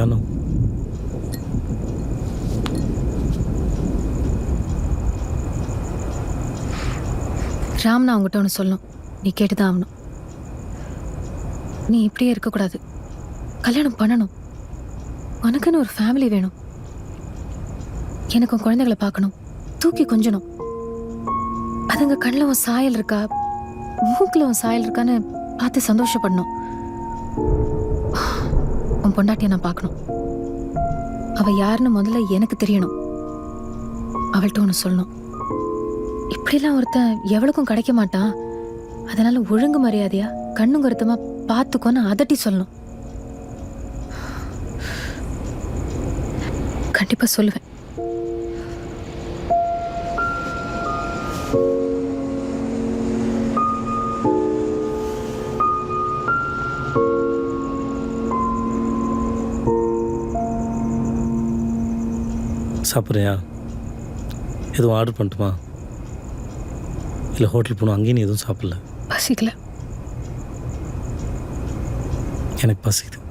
জানো ராம் நான் உங்ககிட்ட ஒன்று சொல்லணும். நீ கேட்டுதான் ஆகணும். நீ இப்படியே இருக்கக்கூடாது. கல்யாணம் பண்ணணும். உனக்குன்னு ஒரு ஃபேமிலி வேணும். எனக்கும் குழந்தைகளை பார்க்கணும். தூக்கி கொஞ்சணும். அதுங்க கண்ணில் உன் சாயல் இருக்கா? மூக்கில் உன் சாயல் இருக்கான்னு பார்த்து சந்தோஷப்படணும். பொண்டாட்டியை நான் பார்க்கணும். அவள் யாருன்னு முதல்ல எனக்கு தெரியணும். அவள்கிட்ட ஒன்று சொல்லணும். இப்படிலாம் ஒருத்தன் எவளுக்கும் கிடைக்க மாட்டான். அதனால் ஒழுங்கு மரியாதையா கண்ணும் கருத்தமா பார்த்துக்கோன்னு அதட்டி சொல்லணும். கண்டிப்பாக சொல்லுவேன். சாப்பிட்றியா? எதுவும் ஆர்டர் பண்ணட்டுமா? இல்லை ஹோட்டல் போகணும். அங்கேயும் நீ எதுவும் சாப்பிடல? பசிக்கல. எனக்கு பசிக்குது.